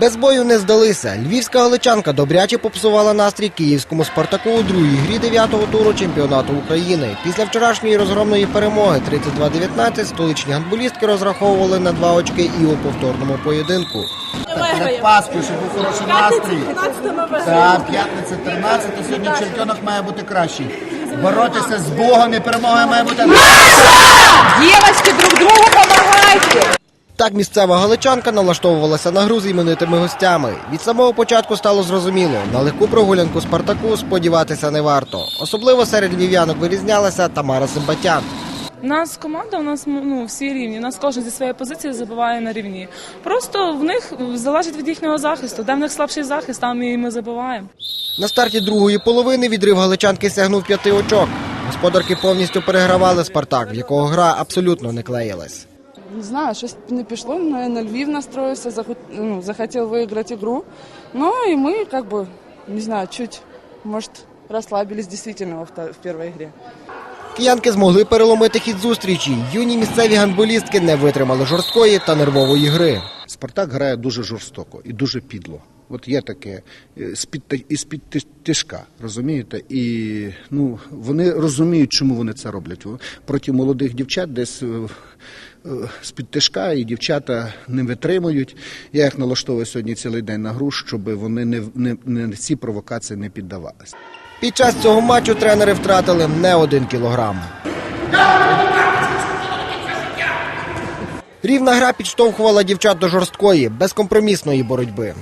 Без бою не здалися. Львівська галичанка добряче попсувала настрій київському Спартаку у другій грі дев'ятого туру чемпіонату України. Після вчорашньої розгромної перемоги 32-19 столичні гандболістки розраховували на два очки і у повторному поєдинку. Перед Паскою, щоб був хороший настрій. Так, п'ятниця 13, сьогодні чемпіонок має бути кращий. Боротися з Богом і перемога має бути. Так місцева галичанка налаштовувалася на гру з іменитими гостями. Від самого початку стало зрозуміло, на легку прогулянку Спартаку сподіватися не варто. Особливо серед львів'янок вирізнялася Тамара Симбатян. У нас команда, у нас ну, всі рівні. У нас кожен зі своєї позиції забиває на рівні. Просто в них залежить від їхнього захисту. Де в них слабший захист, там і ми забиваємо. На старті другої половини відрив галичанки сягнув п'яти очок. Господарки повністю перегравали Спартак, в якого гра абсолютно не клеїлась Не знаю, щось не пішло, наверное, Львів настроился, захот- ну, захотел выиграть игру. Ну и мы, как бы, не знаю, чуть, может, расслабились действительно во вто- в первой игре. Киянки змогли переломити хід зустрічі. Юні місцеві гандболістки не витримали жорсткої та нервової гри. Спартак грає дуже жорстоко і дуже підло. От є таке е, з-під тишка, розумієте? І ну, вони розуміють, чому вони це роблять. Проти молодих дівчат десь е, е, з-під тишка, і дівчата не витримують. Я їх налаштовую сьогодні цілий день на гру, щоб вони не, не, не ці провокації не піддавалися. Під час цього матчу тренери втратили не один кілограм. Рівна гра підштовхувала дівчат до жорсткої, безкомпромісної боротьби.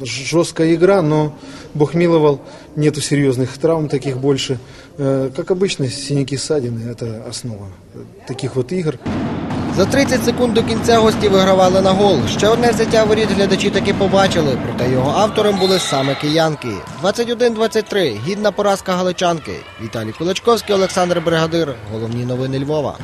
жесткая игра, но Бог миловал, нету серьезных травм таких больше. Э, Как обычно, синяки ссадины – это основа э, таких вот игр. За 30 секунд до кінця гості вигравали на гол. Ще одне взяття воріт глядачі таки побачили, проте його автором були саме киянки. 21-23. Гідна поразка галичанки. Віталій Кулачковський, Олександр Бригадир. Головні новини Львова.